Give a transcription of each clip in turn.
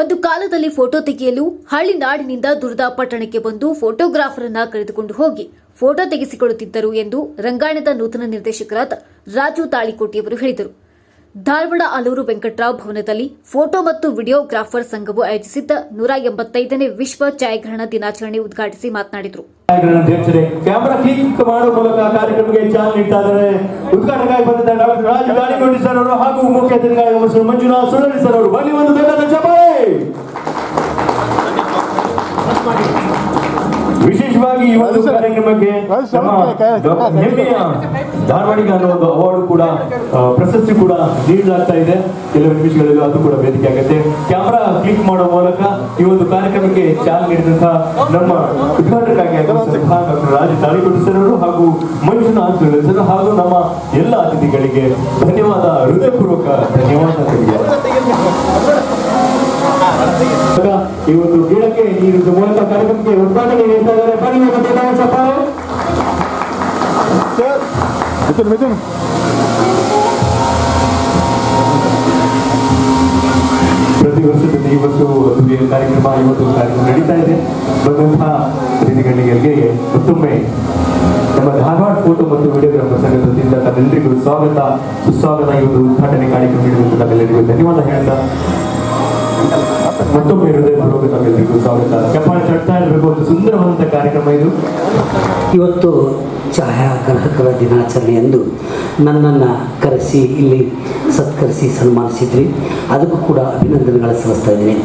ಒಂದು ಕಾಲದಲ್ಲಿ ಫೋಟೋ ತೆಗೆಯಲು ಹಳ್ಳಿ ನಾಡಿನಿಂದ ದುರ್ದ ಪಟ್ಟಣಕ್ಕೆ ಬಂದು ಫೋಟೋಗ್ರಾಫರ್ ಅನ್ನ ಕರೆದುಕೊಂಡು ಹೋಗಿ ಫೋಟೋ ತೆಗೆಸಿಕೊಳ್ಳುತ್ತಿದ್ದರು ಎಂದು ರಂಗಾಯಣದ ನೂತನ ನಿರ್ದೇಶಕರಾದ ರಾಜು ತಾಳಿಕೋಟಿಯವರು ಹೇಳಿದರು. ಧಾರವಾಡ ಆಲೂರು ವೆಂಕಟರಾವ್ ಭವನದಲ್ಲಿ ಫೋಟೋ ಮತ್ತು ವಿಡಿಯೋಗ್ರಾಫರ್ ಸಂಘವು ಆಯೋಜಿಸಿದ್ದ ನೂರ ಎಂಬತ್ತೈದನೇ ವಿಶ್ವ ಛಾಯಾಗ್ರಹಣ ದಿನಾಚರಣೆ ಉದ್ಘಾಟಿಸಿ ಮಾತನಾಡಿದರು. ಕಾರ್ಯಕ್ರಮದ ವಿಶೇಷವಾಗಿ ಈ ಒಂದು ಕಾರ್ಯಕ್ರಮಕ್ಕೆ ಹೆಮ್ಮೆಯ ಧಾರವಾಡಿಗ ಅನ್ನೋ ಒಂದು ಅವಾರ್ಡ್ ಕೂಡ ಪ್ರಶಸ್ತಿ ಕೂಡ ನೀಡಲಾಗ್ತಾ ಇದೆ. ಕೆಲವು ನಿಮಿಷಗಳಲ್ಲಿ ಅದು ಕೂಡ ವೇದಿಕೆ ಆಗುತ್ತೆ. ಕ್ಯಾಮರಾ ಕ್ಲಿಕ್ ಮಾಡುವ ಮೂಲಕ ಈ ಒಂದು ಕಾರ್ಯಕ್ರಮಕ್ಕೆ ಚಾಲನೆ ನೀಡಿದಂತಹ ನಮ್ಮ ಉದ್ಘಾಟಕರಾಗಿ ಡಾಕ್ಟರ್ ರಾಜ ತಾಳಿಕೊಟ್ಟು ಸರ್ ಅವರು ಹಾಗೂ ಮಂಜುನಾಥ್ ಆಚರಣೆ ಸರ್ ಹಾಗೂ ನಮ್ಮ ಎಲ್ಲ ಅತಿಥಿಗಳಿಗೆ ಧನ್ಯವಾದ ಹೃದಯಪೂರ್ವಕ ಧನ್ಯವಾದ ಈ ಒಂದು ಗಿಡಕ್ಕೆ ನೀಡಿದ ಮೂಲಕ ಕಾರ್ಯಕ್ರಮಕ್ಕೆ ಉದ್ಘಾಟನೆ ನೀಡ್ತಾ ಇದ್ದಾರೆ. ಬನ್ನಿ ಮತ್ತೆ ನಾವು ಚಪ್ಪಾಳೆ ಮಿಥುನ್ ಮಿಥುನ್. ಪ್ರತಿ ವರ್ಷದಲ್ಲಿ ಇವತ್ತು ಕಾರ್ಯಕ್ರಮ ಇವತ್ತು ಕಾರ್ಯಕ್ರಮ ನಡೀತಾ ಇದೆ. ಬಂದಂತಹ ಪ್ರತಿನಿಧಿಗಳಿಗೆ ಮತ್ತೊಮ್ಮೆ ನಮ್ಮ ಧಾರವಾಡ ಫೋಟೋ ಮತ್ತು ವಿಡಿಯೋಗ್ರಾಫರ್ ಸಂಘದಿಂದ ತನ್ನೆಲ್ಲರಿಗೂ ತಮ್ಮೆಲ್ಲರಿಗೂ ಸ್ವಾಗತ. ಸುಸ್ವಾಗತ ಈ ಒಂದು ಉದ್ಘಾಟನೆ ಕಾರ್ಯಕ್ರಮ ನೀಡಿದಂತ ತಮ್ಮೆಲ್ಲರಿಗೂ ಧನ್ಯವಾದ ಹೇಳ್ತಾ. ಮತ್ತೊಮ್ಮೆ ಹೃದಯಪೂರ್ವಕ ತಮ್ಮೆಲ್ಲರಿಗೂ ಸ್ವಾಗತ. ಚಪ್ಪಾಳೆ ತಟ್ತಾ ಇರಬೇಕು, ಒಂದು ಸುಂದರವಾದಂಥ ಕಾರ್ಯಕ್ರಮ ಇದು. ಇವತ್ತು ಛಾಯಾಗ್ರಾಹಕರ ದಿನಾಚರಣೆ ಎಂದು ನನ್ನನ್ನು ಕರೆಸಿ, ಇಲ್ಲಿ ಸತ್ಕರಿಸಿ ಸನ್ಮಾನಿಸಿದ್ರಿ. ಅದಕ್ಕೂ ಕೂಡ ಅಭಿನಂದನೆಗಳ ಸಲ್ಲಿಸ್ತಾ ಇದ್ದೀನಿ.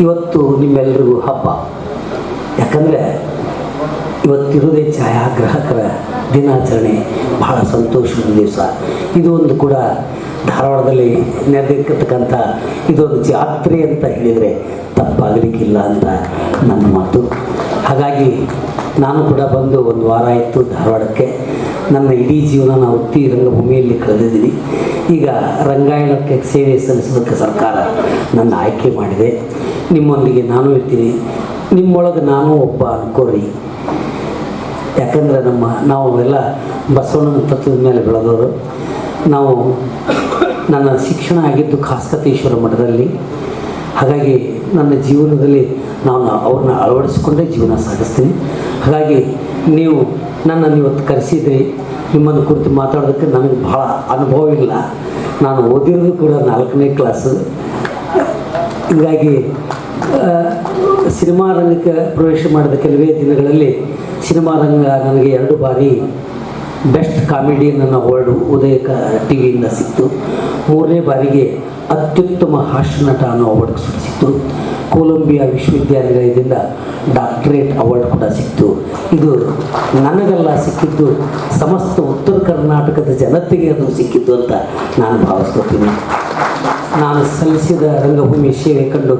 ಇವತ್ತು ನಿಮ್ಮೆಲ್ಲರಿಗೂ ಹಬ್ಬ. ಯಾಕಂದರೆ ಇವತ್ತಿರುವುದೇ ಛಾಯಾಗ್ರಾಹಕರ ದಿನಾಚರಣೆ. ಬಹಳ ಸಂತೋಷದ ದಿವಸ. ಇದು ಒಂದು ಕೂಡ ಧಾರವಾಡದಲ್ಲಿ ನೆರೆದಿರ್ತಕ್ಕಂಥ ಇದೊಂದು ಜಾತ್ರೆ ಅಂತ ಹೇಳಿದರೆ ತಪ್ಪಾಗಲಿಕ್ಕಿಲ್ಲ ಅಂತ ನನ್ನ ಮಾತು. ಹಾಗಾಗಿ ನಾನು ಕೂಡ ಬಂದು ಒಂದು ವಾರ ಆಯಿತು ಧಾರವಾಡಕ್ಕೆ. ನನ್ನ ಇಡೀ ಜೀವನ ನಾವು ವೃತ್ತಿ ರಂಗಭೂಮಿಯಲ್ಲಿ ಕಳೆದಿದ್ದೀನಿ. ಈಗ ರಂಗಾಯಣಕ್ಕೆ ಸೇವೆ ಸಲ್ಲಿಸೋದಕ್ಕೆ ಸರ್ಕಾರ ನನ್ನ ಆಯ್ಕೆ ಮಾಡಿದೆ. ನಿಮ್ಮೊಂದಿಗೆ ನಾನು ಇರ್ತೀನಿ. ನಿಮ್ಮೊಳಗೆ ನಾನು ಒಬ್ಬ ಅನ್ಕೋರಿ. ಯಾಕಂದರೆ ನಮ್ಮ ನಾವು ಎಲ್ಲ ಬಸವಣ್ಣನ ತತ್ವದ ಮೇಲೆ ಬೆಳೆದವರು. ನಾವು ನನ್ನ ಶಿಕ್ಷಣ ಆಗಿದ್ದು ಖಾಸ್ಕತೇಶ್ವರ ಮಠದಲ್ಲಿ. ಹಾಗಾಗಿ ನನ್ನ ಜೀವನದಲ್ಲಿ ನಾನು ಅವ್ರನ್ನ ಅಳವಡಿಸಿಕೊಂಡೇ ಜೀವನ ಸಾಗಿಸ್ತೀನಿ. ಹಾಗಾಗಿ ನೀವು ನನ್ನನ್ನು ಇವತ್ತು ಕರೆಸಿದ್ರಿ. ನಿಮ್ಮನ್ನು ಕುರಿತು ಮಾತಾಡೋದಕ್ಕೆ ನನಗೆ ಭಾಳ ಅನುಭವ ಇಲ್ಲ. ನಾನು ಓದಿರೋದು ಕೂಡ ನಾಲ್ಕನೇ ಕ್ಲಾಸು. ಹೀಗಾಗಿ ಸಿನಿಮಾ ರಂಗಕ್ಕೆ ಪ್ರವೇಶ ಮಾಡಿದ ಕೆಲವೇ ದಿನಗಳಲ್ಲಿ ಸಿನಿಮಾ ರಂಗ ನನಗೆ ಎರಡು ಬಾರಿ ಬೆಸ್ಟ್ ಕಾಮಿಡಿಯನ್ ಅನ್ನೋ ಅವಾರ್ಡು ಉದಯ ಟಿ ವಿಯಿಂದ ಸಿಕ್ತು. ಮೂರನೇ ಬಾರಿಗೆ ಅತ್ಯುತ್ತಮ ಹಾಸ್ಯ ನಟ ಅನ್ನೋ ಅವಾರ್ಡ್ ಸಿಕ್ತು. ಕೊಲಂಬಿಯಾ ವಿಶ್ವವಿದ್ಯಾನಿಲಯದಿಂದ ಡಾಕ್ಟರೇಟ್ ಅವಾರ್ಡ್ ಕೂಡ ಸಿಕ್ತು. ಇದು ನನಗೆಲ್ಲ ಸಿಕ್ಕಿದ್ದು ಸಮಸ್ತ ಉತ್ತರ ಕರ್ನಾಟಕದ ಜನತೆಗೆ ಅದು ಸಿಕ್ಕಿದ್ದು ಅಂತ ನಾನು ಭಾವಿಸ್ಕೊತೀನಿ. ನಾನು ಸಲ್ಲಿಸಿದ ರಂಗಭೂಮಿ ಸೇವೆ ಕಂಡು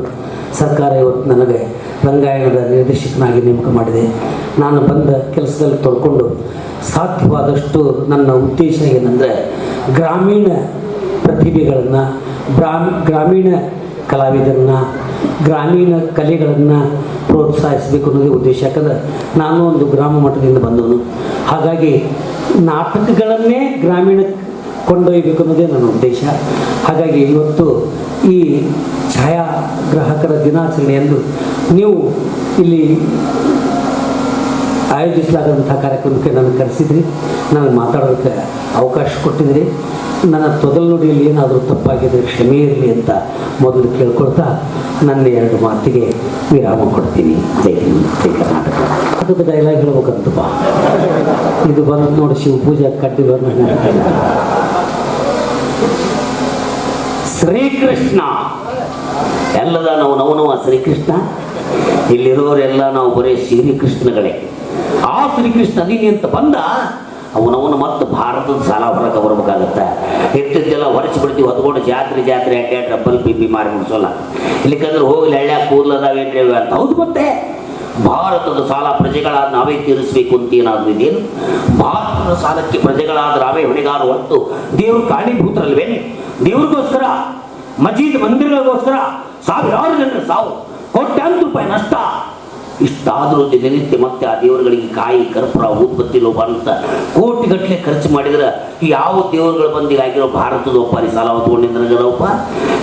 ಸರ್ಕಾರ ಇವತ್ತು ನನಗೆ ರಂಗಾಯಣದ ನಿರ್ದೇಶಕನಾಗಿ ನೇಮಕ ಮಾಡಿದೆ. ನಾನು ಬಂದ ಕೆಲಸದಲ್ಲಿ ತೊಳ್ಕೊಂಡು ಸಾಧ್ಯವಾದಷ್ಟು ನನ್ನ ಉದ್ದೇಶ ಏನಂದರೆ ಗ್ರಾಮೀಣ ಪ್ರತಿಭೆಗಳನ್ನು ಗ್ರಾಮ ಗ್ರಾಮೀಣ ಕಲಾವಿದರನ್ನ, ಗ್ರಾಮೀಣ ಕಲೆಗಳನ್ನು ಪ್ರೋತ್ಸಾಹಿಸಬೇಕು ಅನ್ನೋದೇ ಉದ್ದೇಶ. ಯಾಕಂದ್ರೆ ನಾನು ಒಂದು ಗ್ರಾಮ ಮಟ್ಟದಿಂದ ಬಂದವನು. ಹಾಗಾಗಿ ನಾಟಕಗಳನ್ನೇ ಗ್ರಾಮೀಣ ಕೊಂಡೊಯ್ಯಬೇಕು ಅನ್ನೋದೇ ನನ್ನ ಉದ್ದೇಶ. ಹಾಗಾಗಿ ಇವತ್ತು ಈ ಛಾಯಾಗ್ರಾಹಕರ ದಿನಾಚರಣೆಯಂದು ನೀವು ಇಲ್ಲಿ ಆಯೋಜಿಸಲಾದಂಥ ಕಾರ್ಯಕ್ರಮಕ್ಕೆ ನಾನು ಕರೆಸಿದ್ರಿ. ನನಗೆ ಮಾತಾಡೋದಕ್ಕೆ ಅವಕಾಶ ಕೊಟ್ಟಿದ್ರಿ. ನನ್ನ ತೊದಲು ನುಡಿಯಲ್ಲಿ ಏನಾದರೂ ತಪ್ಪಾಗಿದ್ದರೆ ಕ್ಷಮೆ ಇರಲಿ ಅಂತ ಮೊದಲು ಕೇಳ್ಕೊಳ್ತಾ ನನ್ನ ಎರಡು ಮಾತಿಗೆ ವಿರಾಮ ಕೊಡ್ತೀನಿ. ಜೈ ಜೈ ಕರ್ನಾಟಕ. ಅದಕ್ಕೆ ಡೈಲಾಗ್ ಹೇಳ್ಬೇಕಂತ ಇದು ಬಂದು ನೋಡಿ ಶಿವಪೂಜೆ ಕಡ್ಡಿ ಬಂದು ಶ್ರೀಕೃಷ್ಣ. ಎಲ್ಲದ ನಾವು ನವನವ ಶ್ರೀಕೃಷ್ಣ. ಇಲ್ಲಿರೋರೆಲ್ಲ ನಾವು ಬರೀ ಶ್ರೀಕೃಷ್ಣಗಳೇ. ಆ ಶ್ರೀಕೃಷ್ಣ ಅದೀನಿ ಅಂತ ಬಂದ, ಅವನವನು ಮತ್ತೆ ಭಾರತದ ಸಾಲ ಹೊರಕ್ಕೆ ಬರ್ಬೇಕಾಗತ್ತೆ. ಇರ್ತಿದ್ದೆಲ್ಲ ಹೊರಸಿ ಬಿಡ್ತೀವಿ, ಹೊತ್ಕೊಂಡು ಜಾತ್ರೆ ಜಾತ್ರೆ ಅಡ್ಡಾಡಿ ಡಬ್ಬಲ್ ಬಿ ಬಿ, ಮಾರಿ ಮುಡ್ಸೋಲ್ಲ ಇಲ್ಲಿಕಂದ್ರೆ ಹೋಗ್ಲಿ, ಹಳ್ಳ್ಯಾಗ ಕೂದಲದಾವೇನ್ರಿ ಅಂತ. ಹೌದು ಮತ್ತೆ. ಭಾರತದ ಸಾಲ ಪ್ರಜೆಗಳಾದ ನಾವೇ ತೀರಿಸಬೇಕು ಅಂತ ಏನಾದ್ರು ಇದೇನು ಭಾರತದ ಸಾಲಕ್ಕೆ ಪ್ರಜೆಗಳಾದ ನಾವೇ ಹೊಣೆಗಾರ ಹೊತ್ತು ದೇವರು ಕಾರಣೀಭೂತರಲ್ವೇನೆ ದೇವ್ರಿಗೋಸ್ಕರ, ಮಜೀದ್ ಮಂದಿರಗಳಿಗೋಸ್ಕರ ಸಾವಿರಾರು ಜನರ ಸಾವು, ಕೋಟ್ಯಾಂತರ ರೂಪಾಯಿ ನಷ್ಟ. ಇಷ್ಟಾದರೂ ದಿನನಿತ್ಯ ಮತ್ತೆ ಆ ದೇವರುಗಳಿಗೆ ಕಾಯಿ, ಕರ್ಪುರ ಉತ್ಪತ್ತಿ ಲೋಪ ಅಂತ ಕೋಟಿಗಟ್ಟಲೆ ಖರ್ಚು ಮಾಡಿದ್ರೆ ಯಾವ ದೇವರುಗಳು ಬಂದು ಆಗಿರೋ ಭಾರತದ ಒಪ್ಪಾರಿ ಸಾಲ ಹೊತ್ಕೊಂಡಿದ್ರಲ್ಲಪ್ಪ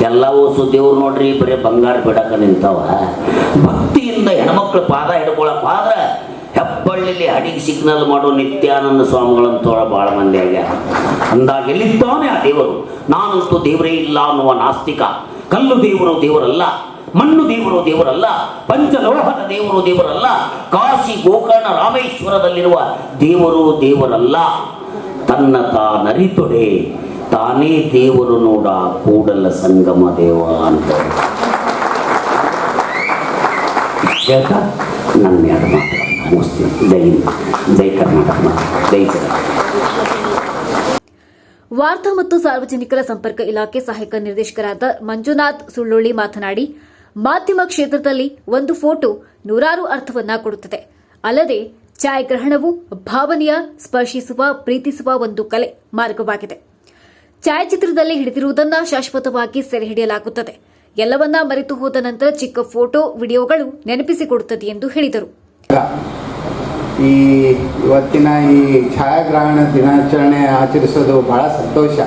ಎಲ್ಲ ಓಸು ದೇವ್ರು ನೋಡ್ರಿ, ಬರೀ ಬಂಗಾರ ಬಿಡಕ ನಿಂತವ. ಭಕ್ತಿಯಿಂದ ಹೆಣ್ಮಕ್ಳು ಪಾದ ಹಿಡ್ಕೊಳಪ್ಪ ಆದ್ರೆ ಹೆಬ್ಬಳ್ಳಿಲಿ ಅಡಿಗೆ ಸಿಗ್ನಲ್ ಮಾಡೋ ನಿತ್ಯಾನಂದ ಸ್ವಾಮಿಗಳಂತೋಳ ಭಾಳ ಮಂದಿ ಆಗ್ಯಾರ. ಅಂದಾಗ ಎಲ್ಲಿದ್ದಾನೆ ಆ ದೇವರು? ನಾನಂತೂ ದೇವರೇ ಇಲ್ಲ ಅನ್ನುವ ನಾಸ್ತಿಕ. ಕಲ್ಲು ದೇವರು ದೇವರಲ್ಲ, ಮಣ್ಣು ದೇವರು ದೇವರಲ್ಲ, ಪಂಚಲೋಹದ ದೇವರು ದೇವರಲ್ಲ, ಕಾಶಿ ಗೋಕರ್ಣ ರಾಮೇಶ್ವರದಲ್ಲಿರುವ ದೇವರು ದೇವರಲ್ಲ. ತನ್ನ ತಾನರಿತೊಡೆ ತಾನೇ ದೇವರು ನೋಡ ಕೂಡಲ ಸಂಗಮ ದೇವ ಅಂತ. ನನ್ನ ಎರಡು ಮಾತು. ಜೈ ಜೈ ಕರ್ನಾಟಕ ಜೈ ವಾರ್ತಾ ಮತ್ತು ಸಾರ್ವಜನಿಕರ ಸಂಪರ್ಕ ಇಲಾಖೆ ಸಹಾಯಕ ನಿರ್ದೇಶಕರಾದ ಮಂಜುನಾಥ್ ಸುಳ್ಳೊಳ್ಳಿ ಮಾತನಾಡಿ, ಮಾಧ್ಯಮ ಕ್ಷೇತ್ರದಲ್ಲಿ ಒಂದು ಫೋಟೋ ನೂರಾರು ಅರ್ಥವನ್ನ ಕೊಡುತ್ತದೆ. ಅಲ್ಲದೆ ಛಾಯಾಗ್ರಹಣವು ಭಾವನೆಯ ಸ್ಪರ್ಶಿಸುವ, ಪ್ರೀತಿಸುವ ಒಂದು ಕಲೆ ಮಾರ್ಗವಾಗಿದೆ. ಛಾಯಾಚಿತ್ರದಲ್ಲಿ ಹಿಡಿದಿರುವುದನ್ನ ಶಾಶ್ವತವಾಗಿ ಸೆರೆ ಹಿಡಿಯಲಾಗುತ್ತದೆ. ಎಲ್ಲವನ್ನ ಮರೆತು ಹೋದ ನಂತರ ಚಿಕ್ಕ ಫೋಟೋ, ವಿಡಿಯೋಗಳು ನೆನಪಿಸಿಕೊಡುತ್ತದೆ ಎಂದು ಹೇಳಿದರು. ಈ ಇವತ್ತಿನ ಈ ಛಾಯಾಗ್ರಹಣ ದಿನಾಚರಣೆ ಆಚರಿಸೋದು ಭಾಳ ಸಂತೋಷ.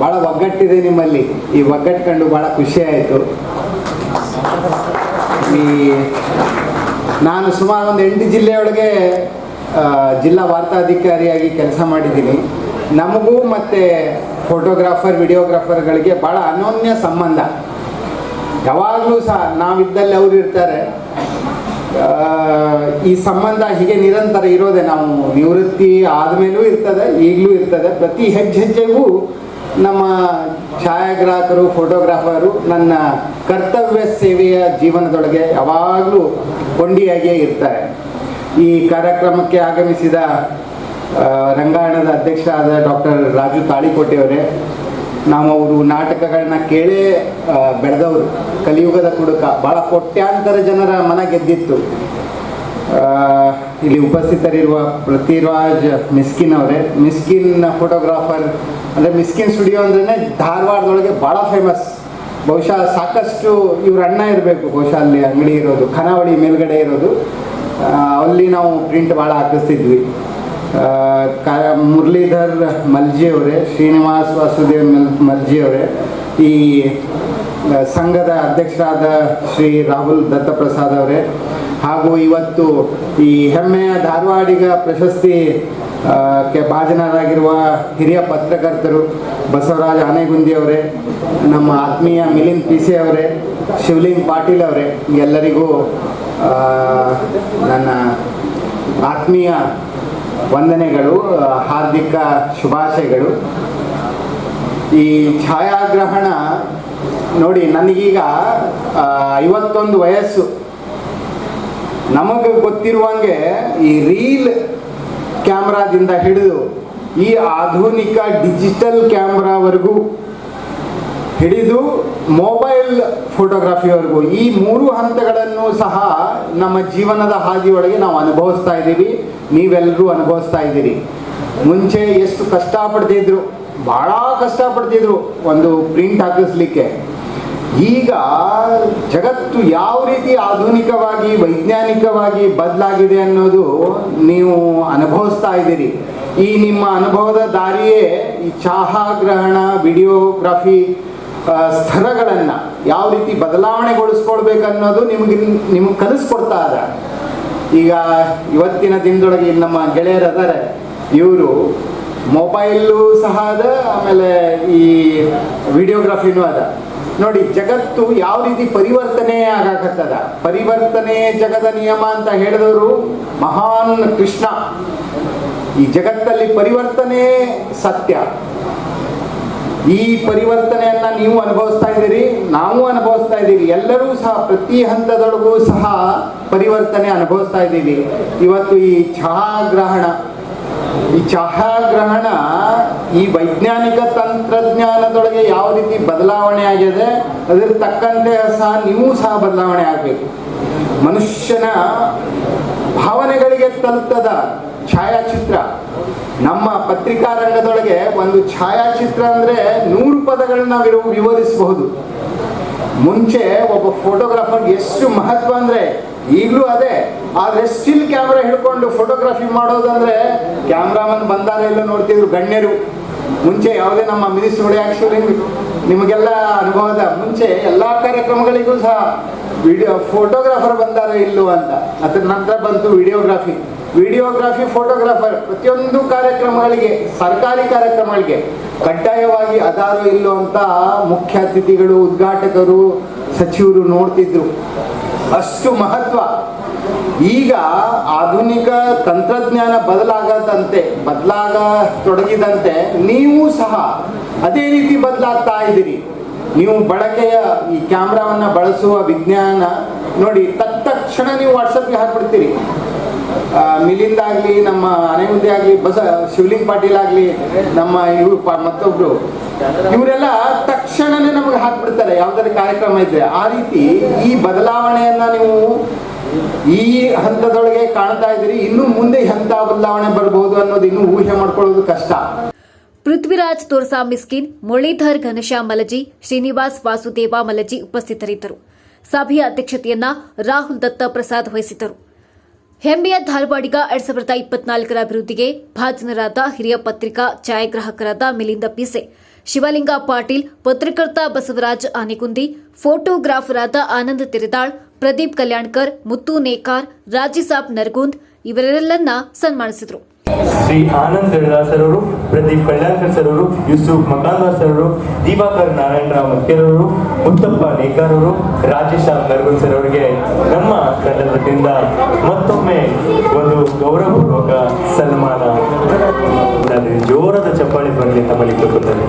ಭಾಳ ಒಗ್ಗಟ್ಟಿದೆ ನಿಮ್ಮಲ್ಲಿ. ಈ ಒಗ್ಗಟ್ಟು ಕಂಡು ಭಾಳ ಖುಷಿ ಆಯಿತು. ಈ, ನಾನು ಸುಮಾರು ಒಂದು ಎಂಟು ಜಿಲ್ಲೆಯೊಳಗೆ ಜಿಲ್ಲಾ ವಾರ್ತಾಧಿಕಾರಿಯಾಗಿ ಕೆಲಸ ಮಾಡಿದ್ದೀನಿ. ನಮಗೂ ಮತ್ತು ಫೋಟೋಗ್ರಾಫರ್, ವಿಡಿಯೋಗ್ರಾಫರ್ಗಳಿಗೆ ಭಾಳ ಅನೋನ್ಯ ಸಂಬಂಧ. ಯಾವಾಗಲೂ ಸಹ ನಾವಿದ್ದಲ್ಲಿ ಅವರು ಇರ್ತಾರೆ. ಈ ಸಂಬಂಧ ಹೀಗೆ ನಿರಂತರ ಇರೋದೆ ನಾವು ನಿವೃತ್ತಿ ಆದಮೇಲೂ ಇರ್ತದೆ, ಈಗಲೂ ಇರ್ತದೆ. ಪ್ರತಿ ಹೆಜ್ಜೆ ಹೆಜ್ಜೆಗೂ ನಮ್ಮ ಛಾಯಾಗ್ರಾಹಕರು ಫೋಟೋಗ್ರಾಫರು ನನ್ನ ಕರ್ತವ್ಯ ಸೇವೆಯ ಜೀವನದೊಳಗೆ ಯಾವಾಗಲೂ ಕೊಂಡಿಯಾಗಿಯೇ ಇರ್ತಾರೆ. ಈ ಕಾರ್ಯಕ್ರಮಕ್ಕೆ ಆಗಮಿಸಿದ ರಂಗಾಯಣದ ಅಧ್ಯಕ್ಷ ಅಧ್ಯಕ್ಷರಾದ ಡಾಕ್ಟರ್ ರಾಜು ತಾಳಿಕೋಟೆಯವರೇ ನಾವು ಅವರು ನಾಟಕಗಳನ್ನ ಕೇಳೇ ಬೆಳೆದವರು. ಕಲಿಯುಗದ ಕುಡುಕ. ಭಾಳ ಕೋಟ್ಯಾಂತರ ಜನರ ಮನ ಗೆದ್ದಿತ್ತು. ಇಲ್ಲಿ ಉಪಸ್ಥಿತರಿರುವ ಪೃಥ್ವಿರಾಜ್ ಮಿಸ್ಕಿನ್ ಅವರೇ. ಮಿಸ್ಕಿನ್ ಫೋಟೋಗ್ರಾಫರ್ ಅಂದರೆ ಮಿಸ್ಕಿನ್ ಸ್ಟುಡಿಯೋ ಅಂದ್ರೆ ಧಾರವಾಡದೊಳಗೆ ಭಾಳ ಫೇಮಸ್ ಬಹುಶಃ ಸಾಕಷ್ಟು ಇವ್ರ ಅಣ್ಣ ಇರಬೇಕು, ಬಹುಶಃ ಅಲ್ಲಿ ಅಂಗಡಿ ಇರೋದು, ಖನಾವಳಿ ಮೇಲ್ಗಡೆ ಇರೋದು. ಅಲ್ಲಿ ನಾವು ಪ್ರಿಂಟ್ ಭಾಳ ಹಾಕಿಸ್ತಿದ್ವಿ. ಮುರಳೀಧರ್ ಮಲ್ಜಿ ಅವರೇ, ಶ್ರೀನಿವಾಸ್ ವಾಸುದೇವ್ ಮಲ್, ಮಲ್ಜಿ ಅವರೇ, ಈ ಸಂಘದ ಅಧ್ಯಕ್ಷರಾದ ಶ್ರೀ ರಾಹುಲ್ ದತ್ತಪ್ರಸಾದ್ ಅವರೇ, ಹಾಗೂ ಇವತ್ತು ಈ ಹೆಮ್ಮೆಯ ಧಾರವಾಡಿಗ ಪ್ರಶಸ್ತಿ ಕ್ಕೆ ಭಾಜನರಾಗಿರುವ ಹಿರಿಯ ಪತ್ರಕರ್ತರು ಬಸವರಾಜ್ ಆನೆಗುಂದಿ ಅವರೇ, ನಮ್ಮ ಆತ್ಮೀಯ ಮಿಲಿಂದ್ ಪಿಸೆ ಅವರೇ, ಶಿವಲಿಂಗ್ ಪಾಟೀಲ್ ಅವರೇ, ಎಲ್ಲರಿಗೂ ನನ್ನ ಆತ್ಮೀಯ ವಂದನೆಗಳು, ಹಾರ್ದಿಕ ಶುಭಾಶಯಗಳು. ಈ ಛಾಯಾಗ್ರಹಣ ನೋಡಿ, ನನಗೀಗ ಐವತ್ತೊಂದು ವಯಸ್ಸು. ನಮಗೆ ಗೊತ್ತಿರುವಂಗೆ ಈ ರೀಲ್ ಕ್ಯಾಮ್ರಾದಿಂದ ಹಿಡಿದು ಈ ಆಧುನಿಕ ಡಿಜಿಟಲ್ ಕ್ಯಾಮ್ರಾವರೆಗೂ ಹಿಡಿದು ಮೊಬೈಲ್ ಫೋಟೋಗ್ರಫಿವರೆಗೂ ಈ ಮೂರು ಹಂತಗಳನ್ನು ಸಹ ನಮ್ಮ ಜೀವನದ ಹಾದಿಯೊಳಗೆ ನಾವು ಅನುಭವಿಸ್ತಾ ಇದ್ದೀವಿ. ನೀವೆಲ್ಲರೂ ಅನುಭವಿಸ್ತಾ ಇದ್ದೀರಿ. ಮುಂಚೆ ಎಷ್ಟು ಕಷ್ಟಪಡ್ತಿದ್ರು, ಭಾಳ ಕಷ್ಟಪಡ್ತಿದ್ರು ಒಂದು ಪ್ರಿಂಟ್ ಹಾಕಿಸ್ಲಿಕ್ಕೆ. ಈಗ ಜಗತ್ತು ಯಾವ ರೀತಿ ಆಧುನಿಕವಾಗಿ, ವೈಜ್ಞಾನಿಕವಾಗಿ ಬದಲಾಗಿದೆ ಅನ್ನೋದು ನೀವು ಅನುಭವಿಸ್ತಾ ಇದ್ದೀರಿ. ಈ ನಿಮ್ಮ ಅನುಭವದ ದಾರಿಯೇ ಈ ಛಾಯಾಗ್ರಹಣ ವಿಡಿಯೋಗ್ರಫಿ ಸ್ಥಳಗಳನ್ನು ಯಾವ ರೀತಿ ಬದಲಾವಣೆಗೊಳಿಸ್ಕೊಳ್ಬೇಕನ್ನೋದು ನಿಮಗೆ ನಿಮ್ಗೆ ಕಲಿಸ್ಕೊಡ್ತಾ ಅದ ಈಗ ಇವತ್ತಿನ ದಿನದೊಳಗೆ ನಮ್ಮ ಗೆಳೆಯರು ಅದಾರೆ ಇವರು ಮೊಬೈಲು ಸಹ ಅದ, ಆಮೇಲೆ ಈ ವಿಡಿಯೋಗ್ರಫಿನೂ ಅದ. ನೋಡಿ, ಜಗತ್ತು ಯಾವ ರೀತಿ ಪರಿವರ್ತನೆ ಆಗಾಕತ್ತದ. ಪರಿವರ್ತನೆ ಜಗದ ನಿಯಮ ಅಂತ ಹೇಳಿದವರು ಮಹಾನ್ ಕೃಷ್ಣ. ಈ ಜಗತ್ತಲ್ಲಿ ಪರಿವರ್ತನೆ ಸತ್ಯ. ಈ ಪರಿವರ್ತನೆಯನ್ನ ನೀವು ಅನುಭವಿಸ್ತಾ ಇದ್ದೀರಿ, ನಾವು ಅನುಭವಿಸ್ತಾ ಇದ್ದೀವಿ. ಎಲ್ಲರೂ ಸಹ ಪ್ರತಿ ಹಂತದೊಳಗೂ ಸಹ ಪರಿವರ್ತನೆ ಅನುಭವಿಸ್ತಾ ಇದ್ದೀವಿ. ಇವತ್ತು ಈ ಛಾಯಾಗ್ರಹಣ ಈ ಛಾಯಾಗ್ರಹಣ ಈ ವೈಜ್ಞಾನಿಕ ತಂತ್ರಜ್ಞಾನದೊಳಗೆ ಯಾವ ರೀತಿ ಬದಲಾವಣೆ ಆಗಿದೆ, ಅದರ ತಕ್ಕಂತೆ ಸಹ ನೀವು ಸಹ ಬದಲಾವಣೆ ಆಗಬೇಕು. ಮನುಷ್ಯನ ಭಾವನೆಗಳಿಗೆ ತಲುಪ್ತದ ಛಾಯಾಚಿತ್ರ. ನಮ್ಮ ಪತ್ರಿಕಾ ರಂಗದೊಳಗೆ ಒಂದು ಛಾಯಾಚಿತ್ರ ಅಂದ್ರೆ ನೂರು ಪದಗಳನ್ನ ನಾವು ವಿವರಿಸಬಹುದು. ಮುಂಚೆ ಒಬ್ಬ ಫೋಟೋಗ್ರಾಫರ್ಗೆ ಎಷ್ಟು ಮಹತ್ವ ಅಂದ್ರೆ ಈಗಲೂ ಅದೇ. ಆದ್ರೆ ಸ್ಟಿಲ್ ಕ್ಯಾಮ್ರಾ ಹಿಡ್ಕೊಂಡು ಫೋಟೋಗ್ರಫಿ ಮಾಡೋದಂದ್ರೆ ಕ್ಯಾಮ್ರಾಮನ್ ಬಂದಾರ ಎಲ್ಲ ನೋಡ್ತಿದ್ರು ಗಣ್ಯರು. ಮುಂಚೆ ಯಾವುದೇ ನಮ್ಮ ಮಿನಿಸ್ಟ್ರುಗಳು ಆ್ಯಕ್ಚುಲಿ ನಿಮಗೆಲ್ಲ ಅನುಭವದ ಮುಂಚೆ ಎಲ್ಲ ಕಾರ್ಯಕ್ರಮಗಳಿಗೂ ಸಹ ವಿಡಿಯೋ ಫೋಟೋಗ್ರಾಫರ್ ಬಂದಾರ ಇಲ್ಲೋ ಅಂತ. ಅದ್ರ ನಂತರ ಬಂತು ವಿಡಿಯೋಗ್ರಾಫಿ ವಿಡಿಯೋಗ್ರಾಫಿ ಫೋಟೋಗ್ರಾಫರ್ ಪ್ರತಿಯೊಂದು ಕಾರ್ಯಕ್ರಮಗಳಿಗೆ, ಸರ್ಕಾರಿ ಕಾರ್ಯಕ್ರಮಗಳಿಗೆ ಕಡ್ಡಾಯವಾಗಿ ಅದಾರು ಇಲ್ಲೋ ಅಂತ ಮುಖ್ಯ ಅತಿಥಿಗಳು, ಉದ್ಘಾಟಕರು, ಸಚಿವರು ನೋಡ್ತಿದ್ರು. ಅಷ್ಟು ಮಹತ್ವ. ಈಗ ಆಧುನಿಕ ತಂತ್ರಜ್ಞಾನ ಬದಲಾಗದಂತೆ ಬದಲಾಗ ತೊಡಗಿದಂತೆ ನೀವು ಸಹ ಅದೇ ರೀತಿ ಬದಲಾಗ್ತಾ ಇದ್ದೀರಿ. ನೀವು ಬಳಕೆಯ ಈ ಕ್ಯಾಮ್ರಾವನ್ನ ಬಳಸುವ ವಿಜ್ಞಾನ ನೋಡಿ ತತ್ಕ್ಷಣ ನೀವು ವಾಟ್ಸಪ್ಗೆ ಹಾಕ್ಬಿಡ್ತೀರಿ. ಮಿಲಿಂದ ಆಗಲಿ, ನಮ್ಮ ಅನೆಗುಂದಿ ಆಗ್ಲಿ, ಬಸ, ಶಿವಲಿಂಗ್ ಪಾಟೀಲ್ ಆಗ್ಲಿ, ನಮ್ಮ ಇವರು ಮತ್ತೊಬ್ರು, ಇವರೆಲ್ಲ ತಕ್ಷಣನೇ ನಮಗೆ ಹಾಕ್ಬಿಡ್ತಾರೆ. ಯಾವ್ದಾದ್ರು ಕಾರ್ಯಕ್ರಮ ಇದ್ರೆ ಆ ರೀತಿ ಈ ಬದಲಾವಣೆಯನ್ನ ನೀವು ಈ ಹಂತದೊಳಗೆ ಕಾಣ್ತಾ ಇದ್ದೀರಿ, ಇನ್ನು ಮುಂದೆ ಎಂತ ಬದಲಾವಣೆ ಬರಬಹುದು ಅನ್ನೋದು ಇನ್ನು ಊಹೆ ಮಾಡ್ಕೊಳ್ಳೋದು ಕಷ್ಟ. ಪೃಥ್ವಿರಾಜ್ ತೋರ್ಸಾ ಮಿಸ್ಕಿನ್ ಮುರಳೀಧರ್ ಘನಶ್ಯಾ ಮಲಜಿ, ಶ್ರೀನಿವಾಸ್ ವಾಸುದೇವ ಮಲಜಿ ಉಪಸ್ಥಿತರಿದ್ದರು. ಸಭೆಯ ಅಧ್ಯಕ್ಷತೆಯನ್ನ ರಾಹುಲ್ ದತ್ತ ಪ್ರಸಾದ್ ವಹಿಸಿದ್ದರು. ಹೆಮ್ಮೆಯ ಧಾರವಾಡಿಗ ಎರಡ್ ಸಾವಿರದ ಇಪ್ಪತ್ನಾಲ್ಕರ ಅಭಿವೃದ್ಧಿಗೆ ಭಾಜನರಾದ ಹಿರಿಯ ಪತ್ರಿಕಾ ಛಾಯಾಗ್ರಾಹಕರಾದ ಮಿಲಿಂದ ಪಿಸೆ, ಶಿವಲಿಂಗ ಪಾಟೀಲ್, ಪತ್ರಕರ್ತ ಬಸವರಾಜ್ ಆನೆಗುಂದಿ ಆದ ಆನಂದ್ ತೆರೆದಾಳ್ ಪ್ರದೀಪ್ ಕಲ್ಯಾಣ್ಕರ್, ಮುತ್ತು ನೇಕಾರ್ ರಾಜಿಸಾಬ್ ನರ್ಗುಂದ್ ಇವರೆಲ್ಲರನ್ನ ಸನ್ಮಾನಿಸಿದರು. ಶ್ರೀ ಆನಂದ್ ದಳದಾಸ್ ಸರ್ ಅವರು ಪ್ರದೀಪ್ ಕಲ್ಯಾಣ್ಕರ್ ಸರ್ ಅವರು ಯೂಸುಫ್ ಮಕಾಂದಾರ್ ಸರ್ ಅವರು ದಿವಾಕರ್ ನಾರಾಯಣರಾವ್ ಮಕ್ಕೇರವರು ಮುತ್ತಪ್ಪ ನೇಕಾರ್ ಅವರು ರಾಜೇಶ್ ನರ್ಗುಲ್ ಸರ್ ಅವರಿಗೆ ನಮ್ಮ ತಂಡದ ವತಿಯಿಂದ ಮತ್ತೊಮ್ಮೆ ಒಂದು ಗೌರವಪೂರ್ವಕ ಸನ್ಮಾನ. ಜೋರದ ಚಪ್ಪಾಳೆ ಬರಲಿ ತಮ್ಮಲ್ಲಿ ಕೇಳ್ಕೊಳ್ತೇನೆ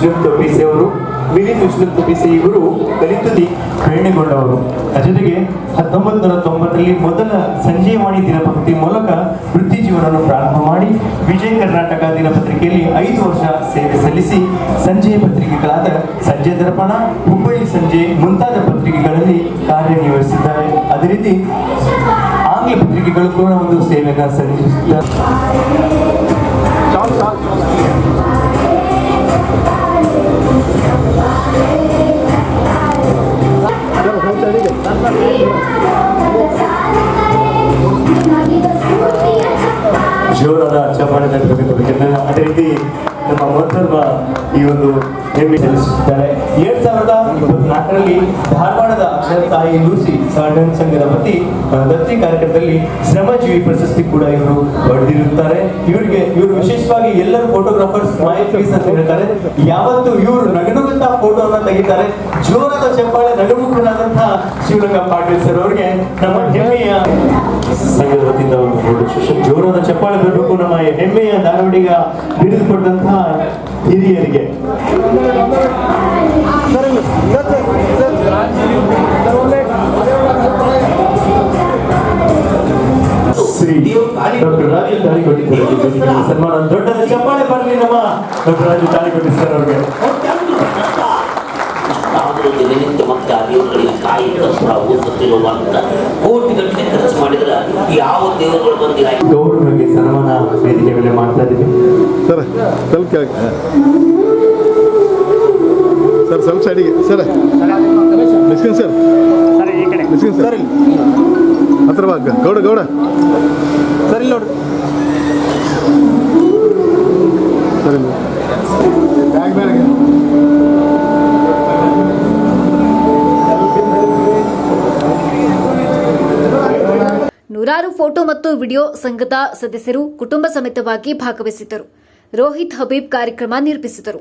ವಿಷ್ಣು ಪಿಸೆ ಅವರು ಮಿಲಿಂದ್ ವಿಷ್ಣು ಪಿಸೆ ಇವರು ಕಲಿತುದಿ ಪ್ರೇರಣೆಗೊಂಡವರು ಜೊತೆಗೆ ಹತ್ತೊಂಬತ್ತು ನೂರ ತೊಂಬತ್ತರಲ್ಲಿ ಮೊದಲ ಸಂಜೀವಾಣಿ ದಿನಪತ್ರಿಕೆ ಮೂಲಕ ವೃತ್ತಿ ಜೀವನವನ್ನು ಪ್ರಾರಂಭ ಮಾಡಿ ವಿಜಯ ಕರ್ನಾಟಕ ದಿನಪತ್ರಿಕೆಯಲ್ಲಿ ಐದು ವರ್ಷ ಸೇವೆ ಸಲ್ಲಿಸಿ ಸಂಜೆಯ ಪತ್ರಿಕೆಗಳಾದ ಸಂಜೆ ದರ್ಪಣ ಹುಬ್ಬಳ್ಳಿ ಸಂಜೆ ಮುಂತಾದ ಪತ್ರಿಕೆಗಳಲ್ಲಿ ಕಾರ್ಯನಿರ್ವಹಿಸಿದ್ದಾರೆ ಅದೇ ರೀತಿ ಆಂಗ್ಲ ಪತ್ರಿಕೆಗಳು ಕೂಡ ಒಂದು ಸೇವೆಯನ್ನು ಸಲ್ಲಿಸುತ್ತಾರೆ ಜೋರಾದ ಚಪ್ಪಾಳೆ ತಟ್ಟಬೇಕು ಯಾಕಂದ್ರೆ ಅದೇ ರೀತಿ ನಮ್ಮ ಮೊದಲ ಈ ಒಂದು ಹೆಮ್ಮೆ ತಿಳಿಸುತ್ತಾರೆ. ಎರಡ್ ಸಾವಿರದ ಇಪ್ಪತ್ನಾಲ್ಕರಲ್ಲಿ ಧಾರವಾಡದ ಅಕ್ಷರ ತಾಯಿ ಲೂಸಿ ಸಾರ್ಡನ್ ಸಂಘದ ಆ, ದತ್ತಿ ಕಾರ್ಯಕ್ರಮದಲ್ಲಿ ಶ್ರಮಜೀವಿ ಪ್ರಶಸ್ತಿ ಕೂಡ ಇವರು ಪಡೆದಿರುತ್ತಾರೆ. ಇವರಿಗೆ ಇವರು ವಿಶೇಷವಾಗಿ ಎಲ್ಲರೂ ಫೋಟೋಗ್ರಾಫರ್ಸ್ ಮೈ ಫೇಸ್ ಅಂತ ಹೇಳ್ತಾರೆ. ಯಾವತ್ತು ಇವರು ನಗನುಗುತ್ತಾ ಫೋಟೋನ ತೆಗಿತಾರೆ. ಜೋರದ ಚಪ್ಪಾಳೆ ನಗಮುಖನಾದಂತಹ ಶಿವಲಿಂಗ ಪಾಟೀಲ್ ಸರ್ ಅವರಿಗೆ ನಮ್ಮ ಹೆಮ್ಮೆಯ ಸಂಘದ ವತಿಯಿಂದ ಒಂದು ಸೆಷನ್ ಜೋರಾದ ಚಪ್ಪಾಳೆ ಬರಬೇಕು ನಮ್ಮ ಹೆಮ್ಮೆಯ ಧಾರವಾಡಿಗ ಹಿಡಿದು ಪಡೆದಂತಹ ಹಿರಿಯರಿಗೆ. ಡಾಕ್ಟರ್ ಸನ್ಮಾನ. ದೊಡ್ಡ ಚಪ್ಪಾಳೆ ಬರಲಿ ನಮ್ಮ ಡಾಕ್ಟರ್ ರಾಜು ತಾಳಿಕೊಟ್ಟಿ ಸರ್ ಅವರಿಗೆ. ಯಾವುದೋ ನಿಮಿತ್ತ ಮತ್ತೆ ಆ ದೇವರುಗಳಿಗೆ ಕಾಯಿ ಕಸ್ರ ಓದುತ್ತಿರುವಂತ ಕೋಟಿಗಟ್ಟಲೆ ಖರ್ಚು ಮಾಡಿದ್ರೆ ಯಾವ ದೇವರುಗಳು ಬಂದಿಲ್ಲ. ಗೌರವಕ್ಕೆ ಸನ್ಮಾನ ವೇದಿಕೆ ಮೇಲೆ ಮಾಡ್ತಾ ಇದ್ದೀವಿ ಸರ್ ಸ್ವಲ್ಪ ಕೆಳಗೆ ಸರ್ ಸ್ವಲ್ಪ ಸೈಡಿಗೆ sir. Mysskin sir. Mysskin sir. ಹತ್ರ ಬಾ ಅಗ್ಗ. ಗೌಡ ಗೌಡ. ಸರ್ ಇಲ್ಲಿ ನೋಡ್ರಿ ಸರ್ ಬ್ಯಾಗ್ ಬ್ಯಾಗ್ ನೂರಾರು ಫೋಟೋ ಮತ್ತು ವಿಡಿಯೋ ಸಂಘದ ಸದಸ್ಯರು ಕುಟುಂಬ ಸಮೇತವಾಗಿ ಭಾಗವಹಿಸಿದ್ದರು. ರೋಹಿತ್ ಹಬೀಬ್ ಕಾರ್ಯಕ್ರಮ ನಿರ್ಮಿಸಿದರು